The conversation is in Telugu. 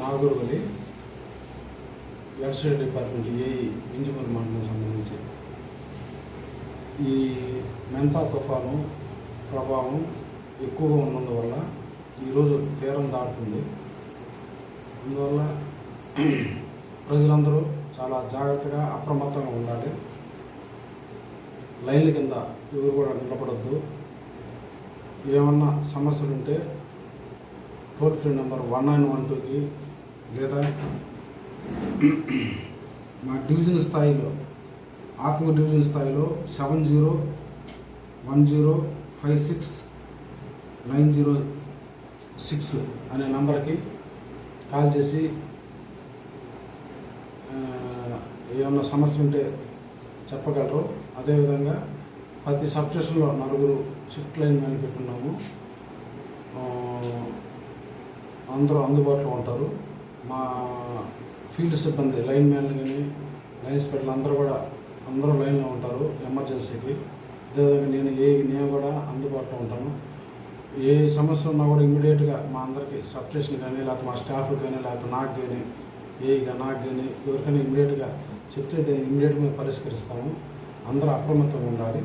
మా గురువుని ఎలక్ట్రిసిటీ డిపార్ట్మెంట్ ఏఈ ఇంజనీర్ మండలం సంబంధించి. ఈ మెంతా తుఫాను ప్రభావం ఎక్కువగా ఉన్నందువల్ల ఈరోజు తీరం దాటుతుంది. అందువల్ల ప్రజలందరూ చాలా జాగ్రత్తగా అప్రమత్తంగా ఉండాలి. లైన్ల కింద ఎవరు కూడా నిలబడద్దు. ఏమన్నా సమస్యలుంటే toll free number one nine one టూకి లేదా మా డివిజన్ స్థాయిలో ఆత్మ డివిజన్ స్థాయిలో seven zero one zero five six nine zero six అనే నంబర్కి కాల్ చేసి ఏమన్నా సమస్య ఉంటే చెప్పగలరు. అదేవిధంగా ప్రతి సబ్స్టేషన్లో నలుగురు షిఫ్ట్ లైన్ మ్యాన్ పెట్టున్నాము. అందరూ అందుబాటులో ఉంటారు. మా ఫీల్డ్ సిబ్బంది లైన్ మ్యాన్లు కానీ లైన్స్ పెట్టలు అందరూ కూడా అందరూ లైన్లో ఉంటారు ఎమర్జెన్సీకి. అదేవిధంగా నేను ఏ నేను కూడా అందుబాటులో ఉంటాను. ఏ సమస్య ఉన్నా కూడా ఇమీడియట్గా మా అందరికి సబ్స్టేషన్ కానీ లేకపోతే మా స్టాఫ్ కానీ లేకపోతే నాకు కానీ ఏగా నాకు కానీ ఎవరికైనా ఇమీడియట్గా చెప్తే దాన్ని ఇమీడియట్గా మేము పరిష్కరిస్తాము. అందరూ అప్రమత్తంగా ఉండాలి.